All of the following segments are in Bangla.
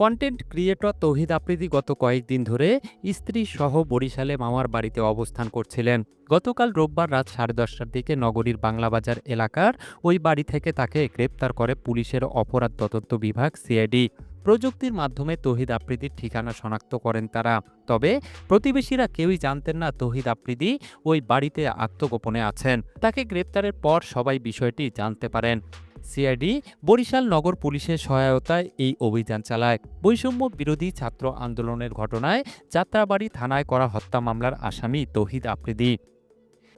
কন্টেন্ট ক্রিয়েটর তৌহিদ আফ্রিদি গত কয়েকদিন ধরে স্ত্রী সহ বরিশালে মামার বাড়িতে অবস্থান করছিলেন। গতকাল রোববার রাত সাড়ে দশটার দিকে নগরীর বাংলাবাজার এলাকার ওই বাড়ি থেকে তাকে গ্রেপ্তার করে পুলিশের অপরাধ তদন্ত বিভাগ সিআইডি। প্রযুক্তির মাধ্যমে তৌহিদ আফ্রিদির ঠিকানা শনাক্ত করেন তারা। তবে প্রতিবেশীরা কেউই জানতেন না তৌহিদ আফ্রিদি ওই বাড়িতে আত্মগোপনে আছেন। তাকে গ্রেপ্তারের পর সবাই বিষয়টি জানতে পারেন। সিআইডি বরিশাল নগর পুলিশের সহায়তায় এই অভিযান চালায়। বৈষম্য বিরোধী ছাত্র আন্দোলনের ঘটনায় যাত্রাবাড়ি থানায় করা হত্যা মামলার আসামি তহিদ আফ্রিদি।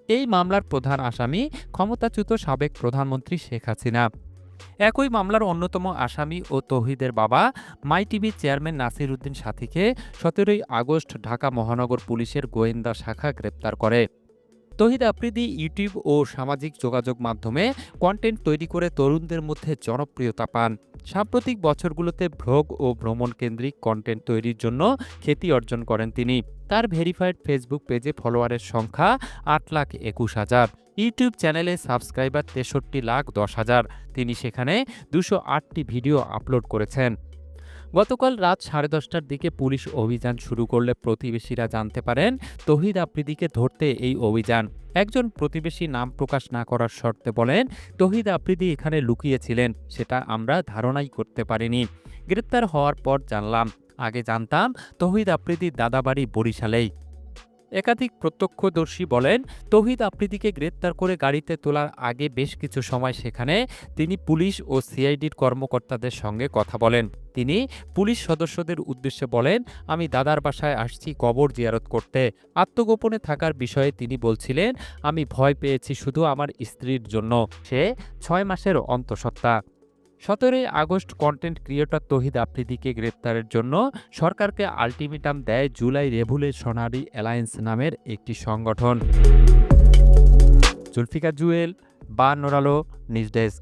এই মামলার প্রধান আসামি ক্ষমতাচ্যুত সাবেক প্রধানমন্ত্রী শেখ হাসিনা। একই মামলার অন্যতম আসামি ও তহিদের বাবা মাই টিভির চেয়ারম্যান নাসির উদ্দিন সাথীকে সতেরোই আগস্ট ঢাকা মহানগর পুলিশের গোয়েন্দা শাখা গ্রেপ্তার করে। তহিদ আফ্রিদি, ইউটিউব ও সামাজিক যোগাযোগ মাধ্যমে কন্টেন্ট তৈরি করে তরুণদের মধ্যে জনপ্রিয়তা পান। সাম্প্রতিক বছরগুলোতে ভ্লগ ও ভ্রমণ কেন্দ্রিক কন্টেন্ট তৈরির জন্য খ্যাতি অর্জন করেন তিনি। তার ভেরিফাইড ফেসবুক পেজে ফলোয়ারের সংখ্যা আট লাখ একুশ হাজার। ইউটিউব চ্যানেলে সাবস্ক্রাইবার তেষট্টি লাখ দশ হাজার। তিনি সেখানে দুশো আটটি ভিডিও আপলোড করেছেন। গতকাল রাত সাড়ে দশটার দিকে পুলিশ অভিযান শুরু করলে প্রতিবেশীরা জানতে পারেন, তহিদ আফ্রিদিকে ধরতে এই অভিযান। একজন প্রতিবেশী নাম প্রকাশ না করার শর্তে বলেন, তহিদ আফ্রিদি এখানে লুকিয়েছিলেন, সেটা আমরা ধারণাই করতে পারিনি। গ্রেপ্তার হওয়ার পর জানলাম। আগে জানতাম, তহিদ আফ্রিদির দাদাবাড়ি বরিশালেই। একাধিক প্রত্যক্ষদর্শী বলেন, তহিদ আফ্রিদিকে গ্রেপ্তার করে গাড়িতে তোলার আগে বেশ কিছু সময় সেখানে তিনি পুলিশ ও সিআইডির কর্মকর্তাদের সঙ্গে কথা বলেন। তিনি পুলিশ সদস্যদের উদ্দেশ্যে বলেন, আমি দাদার বাসায় আসছি কবর জিয়ারত করতে। আত্মগোপনে থাকার বিষয়ে তিনি বলছিলেন, আমি ভয় পেয়েছি শুধু আমার স্ত্রীর জন্য। সে ছয় মাসের অন্তঃসত্ত্বা। সতেরোই আগস্ট কন্টেন্ট ক্রিয়েটর তহিদ আফ্রিদিকে গ্রেপ্তারের জন্য সরকারকে আলটিমেটাম দেয় জুলাই রেভুলেশনারি অ্যালায়েন্স নামের একটি সংগঠন। জুলফিকা জুয়েল বা নোরালো নিউজ ডেস্ক।